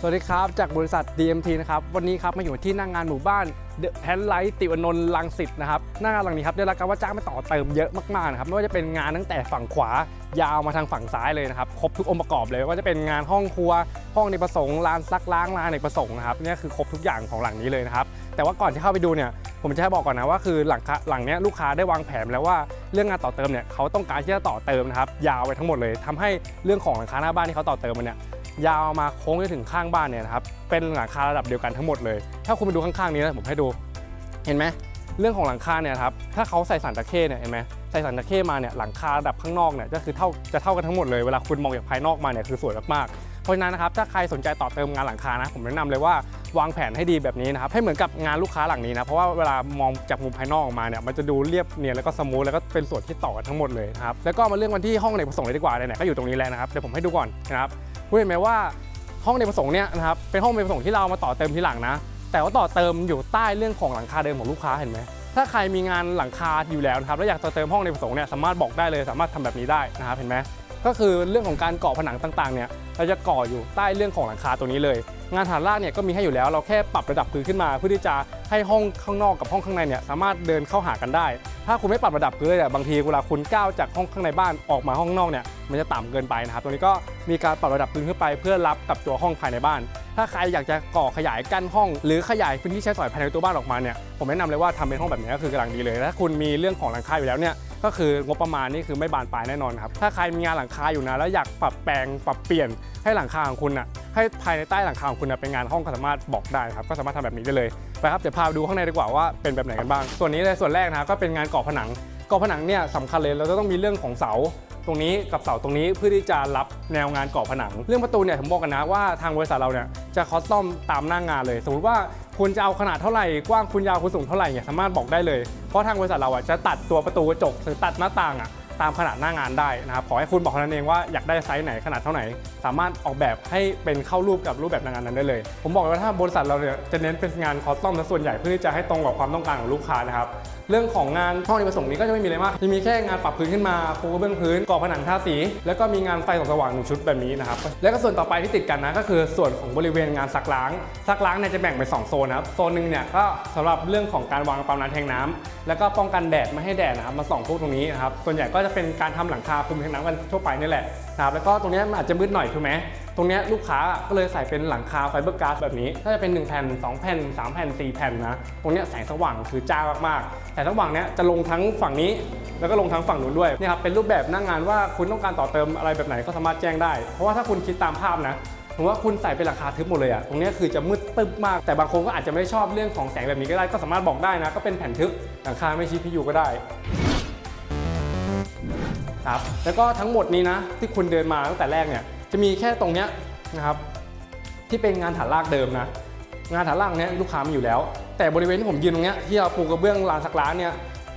สวัสดีครับ จากบริษัท DMT นะครับ วันนี้ครับมาอยู่ที่หน้างงานหมู่บ้านเดอะแพนไลท์ติวนนท์ลังสิตนะครับ หน้างานหลังนี้ครับได้รับการว่าจ้างมาต่อเติมเยอะมากๆนะครับไม่ว่าจะเป็นงานตั้งแต่ฝั่งขวายาวมาทางฝั่งซ้ายเลยนะครับ ครบทุกองค์ประกอบเลยว่าจะเป็นงานห้องครัว ห้องในประสงค์ลานซักล้างลานในประสงค์นะครับนี่คือครบทุกอย่างของหลังนี้เลยนะครับแต่ว่าก่อนที่เข้าไปดูเนี่ยผมจะให้บอกก่อนนะว่าคือหลังหลังนี้ลูกค้าได้วางแผนแล้วว่าเรื่องงานต่อเติมเนี่ยเขาต้องการที่จะต่อเติมนะครับยาวไปทั้งหมดเลยทำให้เรื่องของหลังคาหน้าบ้านที่เขาต่อเติมมันเนี่ย ยาวมาโค้งจนถึงข้างบ้านเนี่ยนะครับเป็นหลังคาระดับเดียวกันทั้งหมดเลย ถ้าคุณไปดูข้างๆนี้นะผมให้ดู เห็นไหมเรื่องของหลังคาเนี่ยครับถ้าเขาใส่สันตะเข้เนี่ยเห็นไหมใส่สันตะเข้มาเนี่ยหลังคาระดับข้างนอกเนี่ยก็คือเท่าจะเท่ากันทั้งหมดเลยเวลาคุณมองจากภายนอกมาเนี่ยคือสวยมากๆเพราะฉะนั้นนะครับถ้าใครสนใจต่อเติมงานหลังคานะผมแนะนำเลยว่าวางแผนให้ดีแบบนี้นะครับให้เหมือนกับงานลูกค้าหลังนี้นะเพราะว่าเวลามองจากมุมภายนอกออกมาเนี่ยมันจะดูเรียบเนียนแล้วก็สมูทแล้วก็เป็นส่วนที่ต่อกันทั้งหมดเลยนะครับแล้วก็มาเรื่องวันที่ห้องในประสงค์เลยดีกว่าเนี่ยก็อยู่ตรงนี้แล้วนะครับเดี๋ยวผมให้ดูก่อนนะครับ คุณเห็นไหมว่าห้องในประสงค์เนี่ยนะครับเป็นห้องในประสงค์ที่เรามาต่อเติมทีหลังนะ แต่ว่าต่อเติมอยู่ใต้เรื่องของหลังคาเดิมของลูกค้าเห็นไหมถ้าใครมีงานหลังคาอยู่แล้วนะครับแล้วอยากต่อเติมห้องในประสงค์เนี่ยสามารถบอกได้เลยสามารถทำแบบนี้ได้นะครับเห็นไหม ก็คือเรื่องของการก่อผนังต่างๆเนี่ยเราจะก่ออยู่ใต้เรื่องของหลังคาตัวนี้เลย งานฐานรากเนี่ยก็มีให้อยู่แล้วเราแค่ปรับระดับพื้นขึ้นมาเพื่อที่จะให้ห้องข้างนอกกับห้องข้างในเนี่ยสามารถเดินเข้าหากันได้ ถ้าคุณไม่ปรับระดับพื้นเนี่ยบางทีเวลาคุณก้าวจากห้องข้างในบ้านออกมาห้องนอกเนี่ยมันจะต่ำเกินไปนะครับตรงนี้ก็มีการปรับระดับพื้นขึ้นไป เพื่อรับกับตัวห้องภายในบ้าน ถ้าใครอยากจะก่อขยายกั้นห้อง หรือขยายพื้นที่ใช้สอยภายในตัวบ้านออกมาเนี่ยผมแนะนำเลยว่าทำเป็นห้องแบบนี้ก็คือกำลังดีเลยถ้าคุณมีเรื่องของหลังคาอยู่แล้วเนี่ย ก็คืองบประมาณนี่คือไม่บานปลายแน่นอนครับ ถ้าใครมีงานหลังคาอยู่นะแล้วอยากปรับแปลงปรับเปลี่ยนให้หลังคาของคุณน่ะให้ภายในใต้หลังคาของคุณน่ะเป็นงานห้องก็สามารถบอกได้ครับก็สามารถทำแบบนี้ได้เลยไปครับเดี๋ยวพาไปดูข้างในดีกว่าว่าเป็นแบบไหนกันบ้าง ส่วนนี้ในส่วนแรกนะก็เป็นงานก่อผนังก่อผนังเนี่ยสำคัญเลยเราจะต้องมีเรื่องของเสาตรงนี้กับเสาตรงนี้เพื่อที่จะรับแนวงานก่อผนัง เรื่องประตูเนี่ยผมบอกกันนะว่าทางบริษัทเราเนี่ยจะคอสตอมตามหน้างงานเลย สมมติว่า คุณจะเอาขนาดเท่าไหร่ กว้างคุณยาวคุณสูงเท่าไหร่เนี่ยสามารถบอกได้เลย เพราะทางบริษัทเราอะจะตัดตัวประตูกระจกหรือตัดหน้าต่างอะ ตามขนาดหน้างานได้นะครับขอให้คุณบอกเท่านั้นเองว่าอยากได้ไซส์ไหนขนาดเท่าไหร่สามารถออกแบบให้เป็นเข้ารูปกับรูปแบบงานนั้นได้เลย ผมบอกเลยว่าถ้าบริษัทเราเนี่ยจะเน้นเป็นงานคอสตอมซะส่วนใหญ่เพื่อที่จะให้ตรงกับความต้องการของลูกค้านะครับเรื่องของงานห้องในประสงค์นี้ก็จะไม่มีอะไรมาก จะมีแค่งานปรับพื้นขึ้นมาปูกระเบื้องพื้นก่อผนังทาสี แล้วก็มีงานไฟส่องสว่างหนึ่งชุดแบบนี้นะครับ แล้วก็ส่วนต่อไปที่ติดกันนะก็คือส่วนของบริเวณงานซักล้างซักล้างเนี่ยจะแบ่งเป็น2โซนนะครับ โซนหนึ่งเนี่ยก็สำหรับเรื่องของการวางปั๊มน้ำแทงน้ำแล้วก็ป้องกันแดดไม่ให้แดดนะครับมาส่องพวกตรงนี้นะครับ ส่วนใหญ่ก็จะเป็นการทำหลังคาคลุมแทงน้ำกันทั่วไปนี่แหละนะครับแล้วก็ตรงนี้มันอาจจะมืดหน่อยถูกไหมตรงนี้ลูกค้าก็เลยใส่เป็นหลังคาไฟเบอร์ก๊าซแบบนี้ถ้าจะเป็น1แผ่น2แผ่น3แผ่น4แผ่นนะตรงนี้แสงสว่างคือจ้ามากๆแต่สว่างเนี้ยจะลงทั้งฝั่งนี้แล้วก็ลงทั้งฝั่งนู้นด้วยนี่ครับเป็นรูปแบบหน้างงานว่าคุณต้องการต่อเติมอะไรแบบไหนก็สามารถแจ้งได้ เพราะว่าถ้าคุณคิดตามภาพนะผมว่าคุณใส่เป็นหลังคาทึบหมดเลยอะตรงนี้คือจะมืดตึ๊บมาก แต่บางคนก็อาจจะไม่ชอบเรื่องของแสงแบบนี้ก็ได้ ก็สามารถบอกได้นะ ก็เป็นแผ่นทึบหลังคาไม่ชี้พิยูก็ได้ ครับแล้วก็ทั้งหมดนี้นะที่คุณเดินมาตั้งแต่แรกเนี่ยจะมีแค่ตรงเนี้ยนะครับที่เป็นงานฐานรากเดิมนะงานฐานรากเนี้ยลูกค้ามีอยู่แล้ว แต่บริเวณที่ผมยืนตรงเนี้ยที่เราปูกระเบื้องลานสักร้านเนี่ย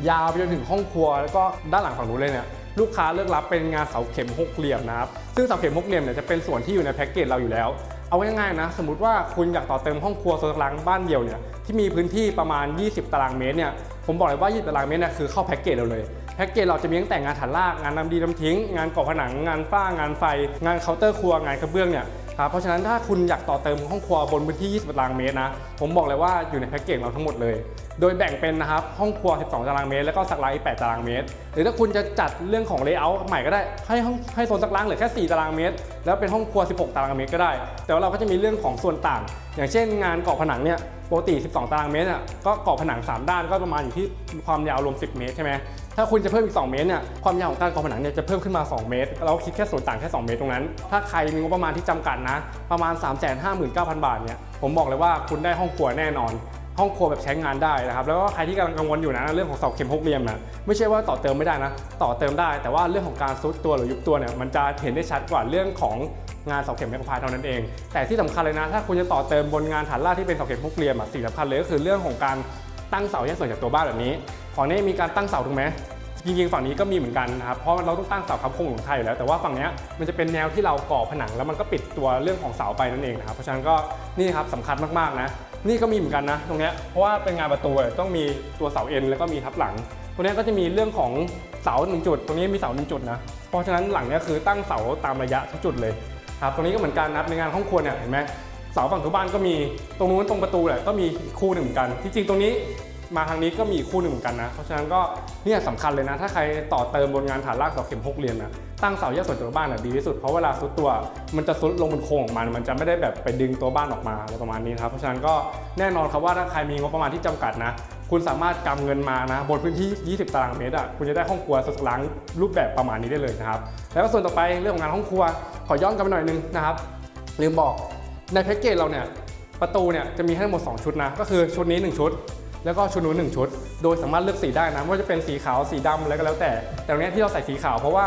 ยาวไปจนถึงห้องครัว แล้วก็ด้านหลังฝั่งนู้นเลยเนี่ยลูกค้าเลือกรับเป็นงานเสาเข็มหกเหลี่ยมนะครับซึ่งเสาเข็มหกเหลี่ยมเนี่ยจะเป็นส่วนที่อยู่ในแพ็กเกจเราอยู่แล้ว เอาง่ายๆนะสมมติว่าคุณอยากต่อเติมห้องครัวโซนกลางบ้านเดียวเนี่ยที่มีพื้นที่ประมาณ 20 ตารางเมตรเนี่ยผมบอกเลยว่า 20 ตารางเมตรเนี่ยคือเข้าแพ็กเกจเราเลย แพ็กเกจเราจะมีตั้งแต่งานฐานรากงานนำดีนำทิ้ง งานก่อผนังงานฝ้างานไฟ งานเคาน์เตอร์ครัวงานกระเบื้องเนี่ยครับเพราะฉะนั้นถ้าคุณอยากต่อเติมห้องครัวบนพื้นที่ 20 ตารางเมตรนะ ผมบอกเลยว่าอยู่ในแพ็กเกจเราทั้งหมดเลย โดยแบ่งเป็นนะครับห้องครัว 12 ตารางเมตร แล้วก็สักล้างอีก8ตารางเมตร หรือถ้าคุณจะจัดเรื่องของเลเยอร์ใหม่ก็ได้ให้ห้องให้โซนสักล้างเหลือแค่ 4 ตารางเมตร แล้วเป็นห้องครัว 16 ตารางเมตรก็ได้ แต่ว่าเราก็จะมีเรื่องของส่วนต่าง อย่างเช่น งานก่อผนังเนี่ยปกติ 12 ตารางเมตรเนี่ยก็ก่อผนัง 3 ด้านก็ประมาณอยู่ที่ความยาวรวม 10 เมตรใช่ไหม ถ้าคุณจะเพิ่มอีก 2 เมตรเนี่ยความยาวของการก่อผนังเนี่ยจะเพิ่มขึ้นมา 2 เมตร เราคิดแค่ส่วนต่างแค่ 2 เมตรตรงนั้น ถ้าใครมีงบประมาณที่จำกัดนะ ประมาณ 359,000 บาทเนี่ยผมบอกเลยว่าคุณได้ห้องครัวแน่นอน ห้องครัวแบบใช้งานได้นะครับแล้วก็ใครที่กำลังกังวลอยู่นะเรื่องของเสาเข็มหกเหลี่ยมนะไม่ใช่ว่าต่อเติมไม่ได้นะ ต่อเติมได้ แต่ว่าเรื่องของการซุดตัวหรือยุบตัวเนี่ยมันจะเห็นได้ชัดกว่าเรื่องของงานเสาเข็มแมกพายเท่านั้นเอง แต่ที่สำคัญเลยนะ ถ้าคุณจะต่อเติมบนงานฐานราที่เป็นเสาเข็มหกเหลี่ยมอะสิ่งสำคัญเลยก็คือเรื่องของการตั้งเสาแยกส่วนจากตัวบ้านแบบนี้ ฝั่งนี้มีการตั้งเสาถูกไหมจริงๆฝั่งนี้ก็มีเหมือนกันนะครับเพราะเราต้องตั้งเสาค้ำโครงของไทยอยู่แล้ว แต่ว่าฝั่งนี้มันจะเป็นแนวที่เราก่อผนังแล้วมันก็ปิดตัวเรื่องของเสาไปนั่นเองนะครับเพราะฉะนั้นก็นี่ครับสำคัญมากๆนะนี่ก็มีเหมือนกันนะตรงนี้เพราะว่าเป็นงานประตูต้องมีตัวเสาเอ็นแล้วก็มีทับหลังตรงนี้ก็จะมีเรื่องของเสาหนึ่งจุด ตรงนี้มีเสาหนึ่งจุดนะเพราะฉะนั้นหลังนี้คือตั้งเสาตามระยะทุกจุดเลยครับตรงนี้ก็เหมือนกันนะในงานห้องครัวเนี่ยเห็นไหมเสาฝั่งทุบ้านก็มีตรงนู้นตรงประตูแหละก็มีคู่หนึ่งเหมือนกันที่จริงตรงนี้ มาทางนี้ก็มีอีกคู่หนึ่งเหมือนกันนะ เพราะฉะนั้นก็เนี่ยสำคัญเลยนะ ถ้าใครต่อเติมบนงานฐานรากเสาเข็มหกเหลี่ยมนะตั้งเสาแยกส่วนตัวบ้านน่ะดีที่สุดเพราะเวลาซุดตัว มันจะซุดลงบนโครงของมันมันจะไม่ได้แบบไปดึงตัวบ้านออกมาอะไรประมาณนี้ครับเพราะฉะนั้นก็แน่นอนครับว่าถ้าใครมีงบประมาณที่จำกัดนะคุณสามารถกำเงินมานะบนพื้นที่ 20 ตารางเมตรอะคุณจะได้ห้องครัวสดล้างรูปแบบประมาณนี้ได้เลยนะครับแล้วก็ส่วนต่อไปเรื่องของงานห้องครัว ขอย้อนกลันไปหน่อยนึงนะครับลืมบอกในแพ็กเกจเราเนี่ยประตูเนี่ยจะมีให้ทั้งหมด 2 ชุดนะ ก็คือชุดนี้ 1 ชุด แล้วก็ชุดนู้น1ชุด โดยสามารถเลือกสีได้นะไม่ว่าจะเป็นสีขาวสีดำอะไรก็แล้วแต่ แต่ตรงเนี้ยที่เราใส่สีขาวเพราะว่า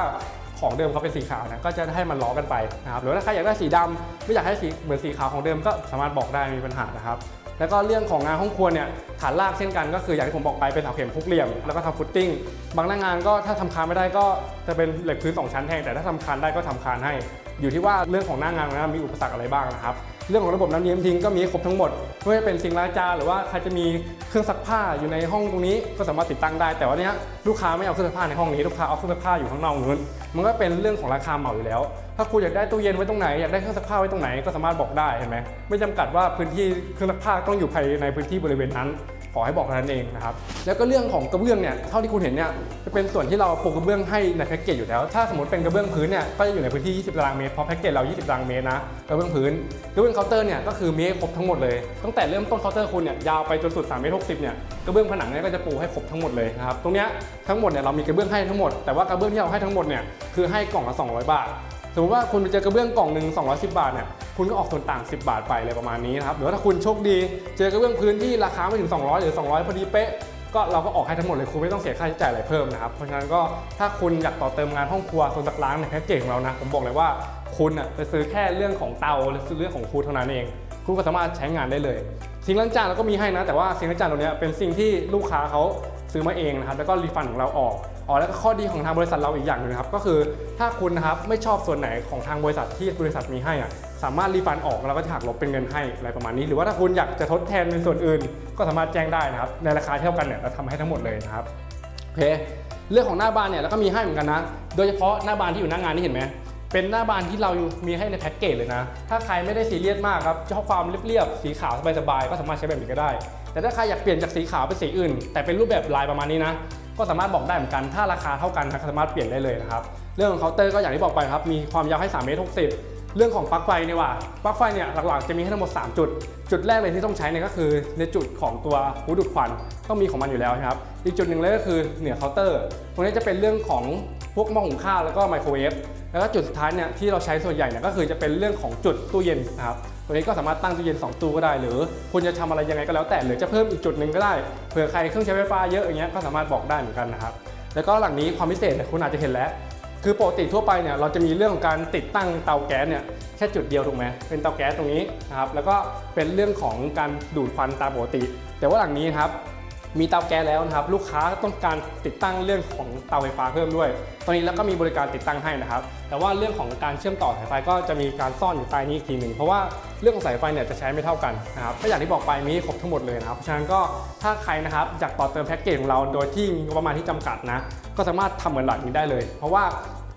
ของเดิมเขาเป็นสีขาวนะก็จะให้มันล้อกันไปนะครับหรือถ้าใครอยากได้สีดำไม่อยากให้สีเหมือนสีขาวของเดิมก็สามารถบอกได้มีปัญหานะครับแล้วก็เรื่องของงานห้องครัวเนี่ยฐานรากเช่นกันก็คืออย่างที่ผมบอกไปเป็นเสาเข็มพุกเหลี่ยม แล้วก็ทำฟุตติ้ง บางหน้างานก็ถ้าทำคานไม่ได้ก็จะเป็นเหล็กพื้นสองชั้นแทนแต่ถ้าทำคานได้ก็ทำคานให้ อยู่ที่ว่าเรื่องของหน้างานนะมีอุปสรรคอะไรบ้างนะครับ เรื่องของระบบน้ำเลี้ยงทิ้งก็มีครบทั้งหมดไม่ว่าจะเป็นซิงล้างจานหรือว่าใครจะมีเครื่องซักผ้าอยู่ในห้องตรงนี้ก็สามารถติดตั้งได้ แต่ว่าเนี้ยลูกค้าไม่เอาเครื่องซักผ้าในห้องนี้ลูกค้าเอาเครื่องซักผ้าอยู่ข้างนอกนู้นมันก็เป็นเรื่องของราคาเหมาอยู่แล้ว ถ้าคุณอยากได้ตู้เย็นไว้ตรงไหนอยากได้เครื่องซักผ้าไว้ตรงไหนก็สามารถบอกได้เห็นไหมไม่จำกัดว่าพื้นที่เครื่องซักผ้าต้องอยู่ภายในพื้นที่บริเวณนั้น ขอให้บอกเท่านั้นเองนะครับ แล้วก็เรื่องของกระเบื้องเนี่ยเท่าที่คุณเห็นเนี่ยจะเป็นส่วนที่เราปูกระเบื้องให้ในแพ็กเกจอยู่แล้ว ถ้าสมมติเป็นกระเบื้องพื้นเนี่ยก็จะอยู่ในพื้นที่ 20 ตารางเมตรเพราะแพ็กเกจเรา 20 ตารางเมตรนะกระเบื้องพื้นกระเบื้องเคาน์เตอร์เนี่ยก็คือมีครบทั้งหมดเลยตั้งแต่เริ่มต้นเคาน์เตอร์คุณเนี่ยยาวไปจนสุด3เมตร60เนี่ยกระเบื้องผนังเนี่ยก็จะปูให้ครบทั้งหมดเลยนะครับตรงเนี้ยทั้งหมดเนี่ยเรามีกระเบื้องให้ทั้งหมดแต่ว่ากระเบื้องที่เราให้ทั้งหมดเนี่ยคือให้กล่องละ200 บาท สมมติว่าคุณไปเจอกระเบื้องกล่องหนึ่ง210 บาทเนี่ยคุณก็ออกส่วนต่าง 10 บาทไปอะไรประมาณนี้นะครับหรือว่าถ้าคุณโชคดี เจอกระเบื้องพื้นที่ราคาไม่ถึง 200 หรือ 200 พอดีเป๊ะ ก็เราก็ออกให้ทั้งหมดเลยคุณไม่ต้องเสียค่าใช้จ่ายอะไรเพิ่มนะครับ เพราะฉะนั้นก็ถ้าคุณอยากต่อเติมงานห้องครัวโซนสักล้างในแพ็กเกจของเรานะ ผมบอกเลยว่าคุณอะจะซื้อแค่เรื่องของเตาหรือซื้อเรื่องของครูเท่านั้นเอง คุณก็สามารถใช้งานได้เลยสิ่งล้างจานเราก็มีให้นะ แต่ว่าสิ่งล้างจานตัวนี้เป็นสิ่งที่ลูกค้าเขาซื้อมาเองนะครับแล้วก็รีฟันของเราออกอ๋อแล้วก็ข้อดีของทางบริษัทเราอีกอย่างหนึงครับก็คือถ้าคุณนะครับไม่ชอบส่วนไหนของทางบริษัทที่บริษัทมีให้อะ สามารถรีฟันออกแล้วก็จะหักลบเป็นเงินให้อะไรประมาณนี้ หรือว่าถ้าคุณอยากจะทดแทนในส่วนอื่น ก็สามารถแจ้งได้นะครับในราคาเท่ากันเนี่ยเราทำให้ทั้งหมดเลยนะครับโอเคเรื่องของหน้าบานเนี่ยเราก็มีให้เหมือนกันนะ โดยเฉพาะหน้าบานที่อยู่หน้างานนี่เห็นไหมเป็นหน้าบานที่เรามีให้ในแพ็กเกจเลยนะ ถ้าใครไม่ได้ซีเรียสมากครับชอบความเรียบๆ สีขาวสบายๆ ก็สามารถใช้แบบนี้ก็ได้ แต่ถ้าใครอยากเปลี่ยนจากสีขาวเป็นสีอื่น แต่เป็นรูปแบบลายประมาณนี้นะ ก็สามารถบอกได้เหมือนกัน ถ้าราคาเท่ากันนะสามารถเปลี่ยนได้เลยนะครับ เรื่องของเคาน์เตอร์ก็อย่างที่บอกไปครับ มีความยาวให้3เมตร60 เรื่องของปลั๊กไฟเนี่ยว่าปลั๊กไฟเนี่ยหลักๆจะมีให้ทั้งหมด 3 จุด จุดแรกเลยที่ต้องใช้เนี่ยก็คือในจุดของตัวหูดูดควันต้องมีของมันอยู่แล้วครับ อีกจุดหนึ่งเลยก็คือเหนือเคาน์เตอร์ ตรงนี้จะเป็นเรื่องของพวกหม้อหุงข้าวแล้วก็ไมโครเวฟ แล้วก็จุดสุดท้ายเนี่ยที่เราใช้ส่วนใหญ่เนี่ยก็คือจะเป็นเรื่องของจุดตู้เย็นนะครับ ตัวนี้ก็สามารถตั้งตู้เย็น 2 ตู้ก็ได้ หรือคุณจะทำอะไรยังไงก็แล้วแต่ หรือจะเพิ่มอีกจุดหนึ่งก็ได้ เผื่อใครเครื่องใช้ไฟฟ้าเยอะอย่างเงี้ยก็สามารถบอกได้เหมือนกันนะครับ แล้วก็หลังนี้ความพิเศษคุณอาจจะเห็นแล้ว คือปกติทั่วไปเนี่ยเราจะมีเรื่องของการติดตั้งเตาแก๊สเนี่ยแค่จุดเดียวถูกไหมเป็นเตาแก๊สตรงนี้นะครับแล้วก็เป็นเรื่องของการดูดควันตามปกติ แต่ว่าหลังนี้ครับมีเตาแก๊สแล้วนะครับลูกค้าต้องการติดตั้งเรื่องของเตาไฟฟ้าเพิ่มด้วย ตอนนี้แล้วก็มีบริการติดตั้งให้นะครับ แต่ว่าเรื่องของการเชื่อมต่อสายไฟก็จะมีการซ่อนอยู่ใต้นี้อีกทีหนึ่งเพราะว่าเรื่องของสายไฟเนี่ยจะใช้ไม่เท่ากันนะครับก็อย่างที่บอกไปมีครบทั้งหมดเลยนะครับเพราะฉะนั้นก็ถ้าใครนะครับอยากต่อเติมแพ็กเกจของเราโดยที่มีประมาณที่จำกัดนะก็สามารถทำเหมือนหลังนี้ได้เลย เพราะว่า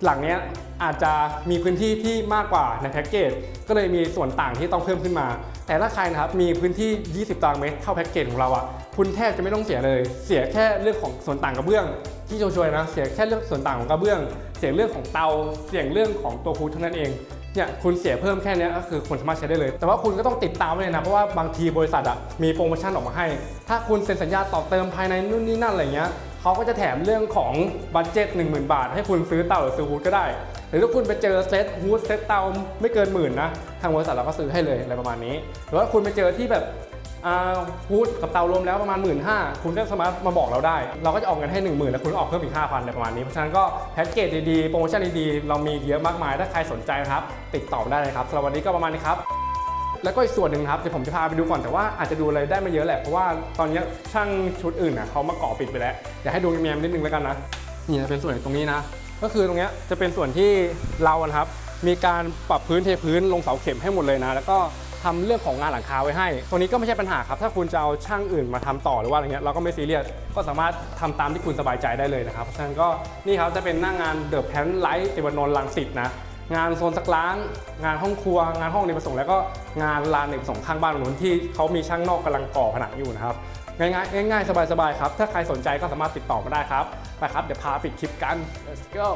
หลังเนี้ยอาจจะมีพื้นที่ที่มากกว่าในแพ็กเกจก็เลยมีส่วนต่างที่ต้องเพิ่มขึ้นมา แต่ถ้าใครนะครับมีพื้นที่ 20 ตารางเมตรเท่าแพ็กเกจของเราอะคุณแทบจะไม่ต้องเสียเลย เสียแค่เรื่องของส่วนต่างกระเบื้อง ที่ช่วยๆนะเสียแค่เรื่องส่วนต่างของกระเบื้อง เสียเรื่องของเตาเสียเรื่องของตัวคูดเท่านั้นเองเนี่ยคุณเสียเพิ่มแค่นี้ก็คือคุณสามารถใช้ได้เลย แต่ว่าคุณก็ต้องติดตามไว้เลยนะ เพราะว่าบางทีบริษัทอะมีโปรโมชั่นออกมาให้ ถ้าคุณเซ็นสัญญาต่อเติมภายในนู่นนี่นั่นอะไรเงี้ย เขาก็จะแถมเรื่องของบัตเจ็ต10,000 บาท ให้คุณซื้อเตาหรือซื้อฮูดก็ได้ หรือถ้าคุณไปเจอเซตฮูดเซตเตาไม่เกินหมื่นนะ ทางบริษัทเราก็ซื้อให้เลยอะไรประมาณนี้ หรือว่าคุณไปเจอที่แบบอ่าฮูดกับเตารวมแล้วประมาณ 1 5ื่นคุณก็สามารถมาบอกเราได้ เราก็จะออกเงินให้ 1 0,000 แล้วคุณออกเพิ่มอีก 5,000อะไรประมาณนี้ เพราะฉะนั้นก็แพ็กเกจดีๆ โปรโมชั่นดีๆ เรามีเยอะมากมาย ถ้าใครสนใจครับ ติดต่อได้เลยครับสำหรับวันนี้ก็ประมาณนี้ครับ แล้วก็อีกส่วนหนึ่งครับเดี๋ยวผมจะพาไปดูก่อนแต่ว่าอาจจะดูอะไรได้ไม่เยอะแหละเพราะว่าตอนนี้ช่างชุดอื่นน่ะเขามาก่อปิดไปแล้วอยากให้ดูแมมๆนิดนึงแล้วกันนะนี่จะเป็นส่วนตรงนี้นะ ก็คือตรงนี้จะเป็นส่วนที่เราครับมีการปรับพื้นเทพื้นลงเสาเข็มให้หมดเลยนะ แล้วก็ทำเรื่องของงานหลังคาไว้ให้ ตรงนี้ก็ไม่ใช่ปัญหาครับ ถ้าคุณจะเอาช่างอื่นมาทำต่อหรือว่าอะไรเงี้ย เราก็ไม่ซีเรียส ก็สามารถทำตามที่คุณสบายใจได้เลยนะครับ เพราะฉะนั้นก็นี่ครับจะเป็นหน้างานเดอะแพนไลท์ติวานนท์ลังสิตนะ งานโซนซักล้าง งานห้องครัว งานห้องในประสงค์แล้วก็งานลานอเนกประสงค์ข้างบ้านนู้นที่เขามีช่างนอกกำลังก่อผนังอยู่นะครับง่ายๆง่ายๆสบายๆครับถ้าใครสนใจก็สามารถติดต่อมาได้ครับไปครับเดี๋ยวพาปิดคลิปกัน let's go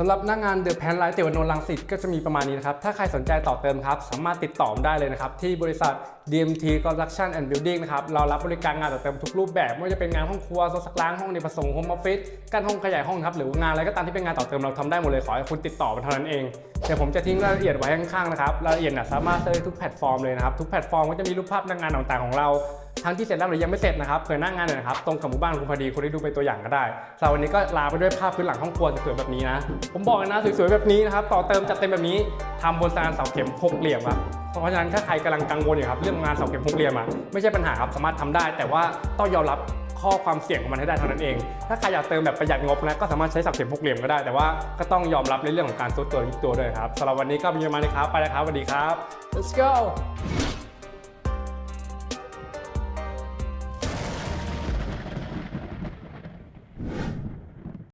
สำหรับหน้างาน The Pan Light เตวนนท์รังสิตก็จะมีประมาณนี้นะครับ ถ้าใครสนใจต่อเติมครับ สามารถติดต่อได้เลยนะครับ ที่บริษัท DMT Construction and Building นะครับ เรารับบริการงานต่อเติมทุกรูปแบบไม่ว่าจะเป็นงานห้องครัวโซนซักล้างห้องอเนประสงค์โฮมออฟฟิศการห้องขยายห้องครับหรืองานอะไรก็ตามที่เป็นงานต่อเติมเราทำได้หมดเลยขอให้คุณติดต่อมาเท่านั้นเองเดี๋ยวผมจะทิ้งรายละเอียดไว้ข้างๆนะครับรายละเอียดนะสามารถเซิร์ชได้ทุกแพลตฟอร์มเลยนะครับทุกแพลตฟอร์มก็จะมีรูปภาพหน้างานต่างๆของเรา ทั้งที่เสร็จแล้วหรือยังไม่เสร็จนะครับเผื่อหน้างานหน่อยครับตรงกับหมู่บ้านคุณพอดีคุณได้ดูเป็นตัวอย่างก็ได้สำหรับวันนี้ก็ลาไปด้วยภาพพื้นหลังห้องครัวสวยๆแบบนี้นะ ผมบอกเลยนะสวยๆแบบนี้นะครับต่อเติมจัดเต็มแบบนี้ทำบนสานเสาเข็มหกเหลี่ยมครับเพราะฉะนั้นถ้าใครกำลังกังวลอยู่ครับเรื่องงานเสาเข็มหกเหลี่ยมอะไม่ใช่ปัญหาครับสามารถทำได้ แต่ว่าต้องยอมรับข้อความเสี่ยงของมันให้ได้เท่านั้นเอง ถ้าใครอยากเติมแบบประหยัดงบนะก็สามารถใช้เสาเข็มหกเหลี่ยมก็ได้ แต่ว่าก็ต้องยอมรับในเรื่องของการซุดตัวยุบตัวด้วยครับสำหรับวันนี้ก็มีประมาณนี้ครับ ไปแล้วครับสวัสดีครับ let's go